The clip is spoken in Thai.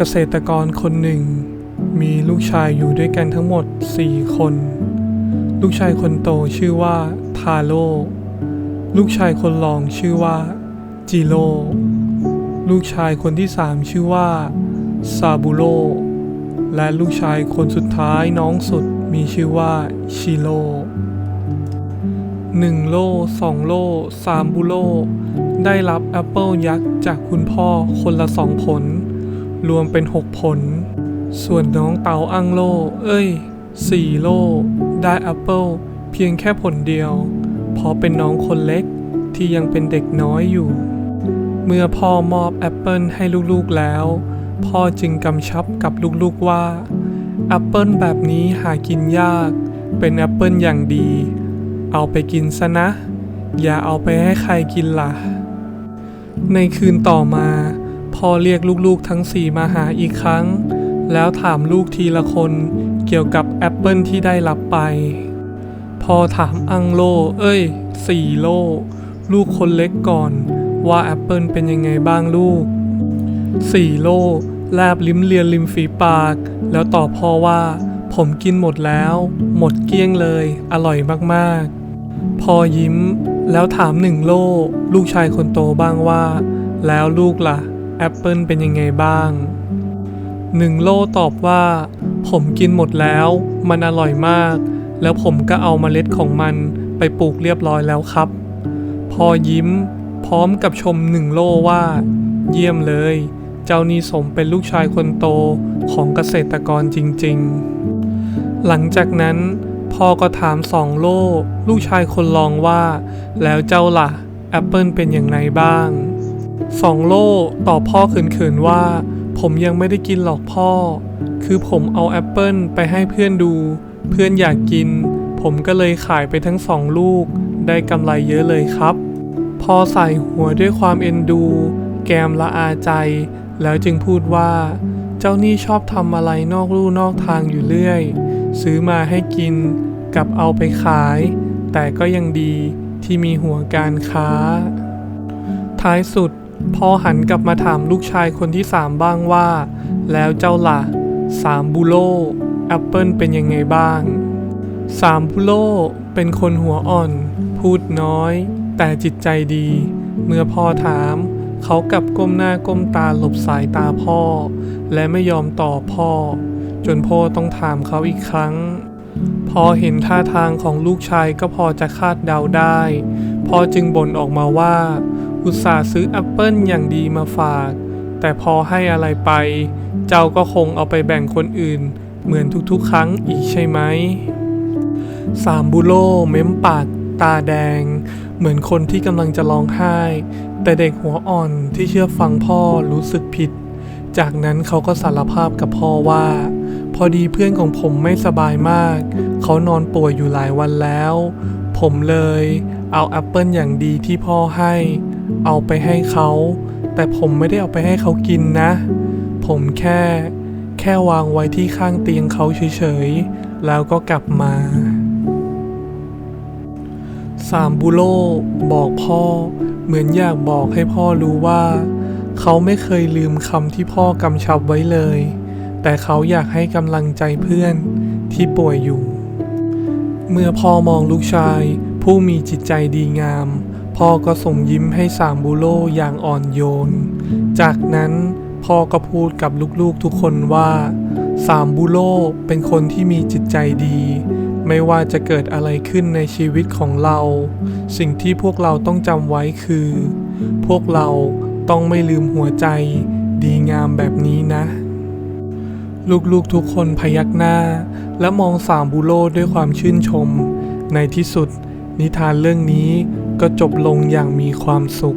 เกษตรกรคนหนึ่ง มีลูกชายอยู่ด้วยกันทั้งหมด 4 คน ลูกชายคนโตชื่อว่าทาโร่ลูกชายคนรองชื่อว่าจิโร่ลูกชายคนที่สามชื่อว่าซาบุโร่และลูกชายคนสุดท้ายน้องสุดมีชื่อว่าชิโร่หนึ่งโล่สองโล่สามบุโล่ได้รับแอปเปิลยักษ์จากคุณพ่อคนละสองผล รวมเป็นหกผล ส่วนน้องเตาอังโล เอ้ยสี่โล ได้แอปเปิลเพียงแค่ผลเดียว เพราะเป็นน้องคนเล็กที่ยังเป็นเด็กน้อยอยู่ เมื่อพ่อมอบแอปเปิลให้ลูกๆแล้ว พ่อจึงกำชับกับลูกๆว่าแอปเปิลแบบนี้หากินยาก เป็นแอปเปิลอย่างดี เอาไปกินซะนะ อย่าเอาไปให้ใครกินล่ะ ในคืนต่อมา พ่อเรียกลูกๆทั้งสี่มาหาอีกครั้ง แล้วถามลูกทีละคนเกี่ยวกับแอปเปิลที่ได้รับไป พ่อถามอังโล เอ้ยสี่โล ลูกคนเล็กก่อน ว่าแอปเปิลเป็นยังไงบ้างลูกสี่โลแลบลิ้มเลียนริมฝีปาก แล้วตอบพ่อว่า ผมกินหมดแล้ว หมดเกลี้ยงเลย อร่อยมากๆ พ่อยิ้ม แล้วถามหนึ่งโล ลูกชายคนโตบ้างว่า แล้วลูกล่ะ แอปเปิลเป็นยังไงบ้างหนึ่งโลตอบว่า ผมกินหมดแล้ว มันอร่อยมาก แล้วผมก็เอาเมล็ดของมันไปปลูกเรียบร้อยแล้วครับ พอยิ้ม พร้อมกับชมหนึ่งโลว่า เยี่ยมเลย เจ้านี่สมเป็นลูกชายคนโตของเกษตรกรจริงๆ หลังจากนั้นพ่อก็ถามสองโลลูกชายคนรองว่า แล้วเจ้าล่ะแอปเปิลเป็นอย่างไรบ้าง สองโล่ตอบพ่อเขินๆว่า ผมยังไม่ได้กินหรอกพ่อ คือผมเอาแอปเปิลไปให้เพื่อนดู เพื่อนอยากกิน ผมก็เลยขายไปทั้งสองลูก ได้กำไรเยอะเลยครับพ่อใส่หัวด้วยความเอ็นดู แกมละอาใจ แล้วจึงพูดว่า เจ้านี่ชอบทำอะไรนอกลู่นอกทางอยู่เรื่อย ซื้อมาให้กิน กับเอาไปขาย แต่ก็ยังดีที่มีหัวการค้า ท้ายสุด พอหันกลับมาถามลูกชายคนที่สามบ้างว่า แล้วเจ้าล่ะสามบูโลแอปเปิลเป็นยังไงบ้าง สามบูโลเป็นคนหัวอ่อน พูดน้อย แต่จิตใจดี เมื่อพ่อถาม เขากลับก้มหน้าก้มตาหลบสายตาพ่อ และไม่ยอมตอบพ่อ จนพ่อต้องถามเขาอีกครั้ง พอเห็นท่าทางของลูกชายก็พอจะคาดเดาได้ พ่อจึงบ่นออกมาว่า อุตส่าห์ซื้อแอปเปิลอย่างดีมาฝาก แต่พอให้อะไรไป เจ้าก็คงเอาไปแบ่งคนอื่น เหมือนทุกๆ ครั้งอีกใช่ไหม สามบุโลเม้มปากตาแดง เหมือนคนที่กำลังจะร้องไห้ แต่เด็กหัวอ่อนที่เชื่อฟังพ่อรู้สึกผิด จากนั้นเขาก็สารภาพกับพ่อว่า พอดีเพื่อนของผมไม่สบายมาก เขานอนป่วยอยู่หลายวันแล้ว ผมเลยเอาแอปเปิลอย่างดีที่พ่อให้ เอาไปให้เขา แต่ผมไม่ได้เอาไปให้เขากินนะ ผมแค่ แค่วางไว้ที่ข้างเตียงเขาเฉยๆ แล้วก็กลับมา สามบุโลบอกพ่อ เหมือนอยากบอกให้พ่อรู้ว่า เขาไม่เคยลืมคำที่พ่อกำชับไว้เลย แต่เขาอยากให้กำลังใจเพื่อนที่ป่วยอยู่ เมื่อพ่อมองลูกชาย ผู้มีจิตใจดีงาม พ่อก็ส่งยิ้มให้สามบุโลอย่างอ่อนโยน จากนั้นพ่อก็พูดกับลูกๆทุกคนว่าสามบุโลเป็นคนที่มีจิตใจดี ไม่ว่าจะเกิดอะไรขึ้นในชีวิตของเรา สิ่งที่พวกเราต้องจำไว้คือ พวกเราต้องไม่ลืมหัวใจดีงามแบบนี้นะ ลูกๆทุกคนพยักหน้า และมองสามบุโลด้วยความชื่นชม ในที่สุด นิทานเรื่องนี้ ก็จบลงอย่างมีความสุข